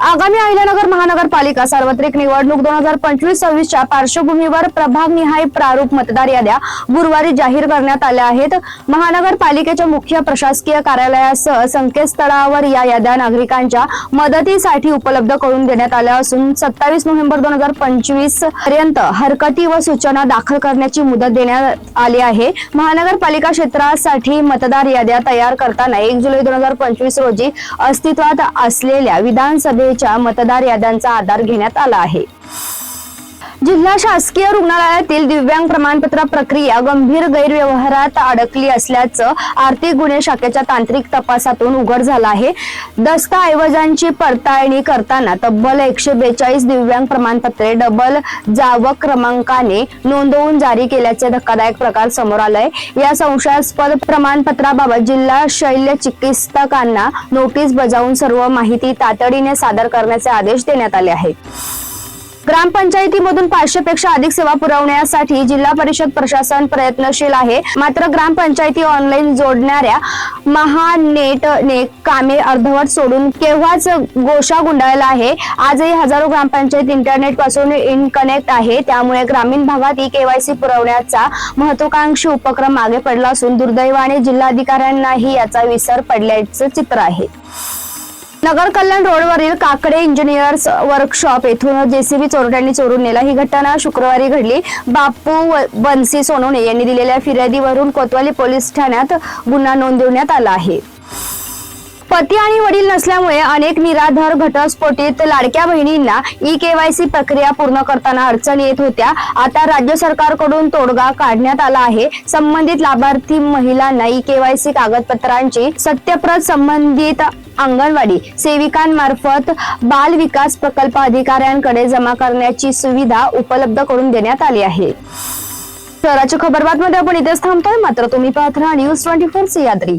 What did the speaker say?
आगामी अहिल्यानगर महानगरपालिका सार्वत्रिक निवडणूक दोन हजार पंचवीस सव्वीसच्या पार्श्वभूमीवर प्रभागनिहाय प्रारूप मतदार याद्या गुरुवारी जाहीर करण्यात आल्या आहेत. महानगरपालिकेच्या मुख्य प्रशासकीय कार्यालयासह संकेतस्थळावर या याद्या नागरिकांच्या मदतीसाठी उपलब्ध करून देण्यात आल्या असून सत्तावीस नोव्हेंबर दोन हजार पंचवीसपर्यंत हरकती व सूचना दाखल करण्याची मुदत देण्यात आली आहे. महानगरपालिका क्षेत्रासाठी मतदार याद्या तयार करताना एक जुलै दोन हजार पंचवीस रोजी अस्तित्वात असलेल्या विधानसभेच्या मतदार याद्यांचा आधार घेण्यात आला आहे. जिल्हा शासकीय रुग्णालयातील दिव्यांग प्रमाणपत्र प्रक्रिया गंभीर गैरव्यवहारात अडकली असल्याचं आर्थिक गुन्हे शाखेच्या तांत्रिक तपासातून उघड झालं आहे. दस्तऐवजांची पडताळणी करताना तब्बल एकशे बेचाळीस दिव्यांग प्रमाणपत्रे डबल जावक क्रमांकाने नोंदवून जारी केल्याचे धक्कादायक प्रकार समोर आलाय. या संशयास्पद प्रमाणपत्राबाबत जिल्हा शल्य चिकित्सकांना नोटीस बजावून सर्व माहिती तातडीने सादर करण्याचे आदेश देण्यात आले आहेत. ग्रामपंचायतीमधून पाचशे पेक्षा अधिक सेवा पुरवण्यासाठी जिल्हा परिषद प्रशासन प्रयत्नशील आहे. मात्र ग्रामपंचायती ऑनलाईन जोडणाऱ्या महानेटने कामे अर्धवट सोडून केव्हाच गोशा गुंडाळला आहे? आजही हजारो ग्रामपंचायत इंटरनेटपासून इनकनेक्ट आहे. त्यामुळे ग्रामीण भागात ई केवायसी पुरवण्याचा महत्वाकांक्षी उपक्रम मागे पडला असून दुर्दैवाने जिल्हाधिकाऱ्यांनाही याचा विसर पडल्याचं चित्र आहे. नगर कल्याण रोडवरील काकडे इंजिनियर्स वर्कशॉप येथून जेसीबी चोरट्यांनी चोरून नेला. ही घटना शुक्रवारी घडली. बापू व- बनसी सोनवणे यांनी दिलेल्या फिर्यादीवरून कोतवाली पोलीस ठाण्यात गुन्हा नोंदवण्यात आला आहे. पती आणि वडील नसल्यामुळे अनेक निराधार घटस्फोटीत लाडक्या बहिणींना ई केवायसी प्रक्रिया पूर्ण करताना अडचण येत होत्या. आता राज्य सरकारकडून तोडगा काढण्यात आला आहे. संबंधित लाभार्थी महिलांना ई केवायसी कागदपत्रांची सत्यप्रत संबंधित अंगणवाडी सेविकांमार्फत बाल विकास प्रकल्प अधिकाऱ्यांकडे जमा करण्याची सुविधा उपलब्ध करून देण्यात आली आहे. शहराच्या खबरबातमध्ये आपण इथेच थांबतोय. मात्र तुम्ही पाहत राहा न्यूज ट्वेंटी फोर सह्याद्री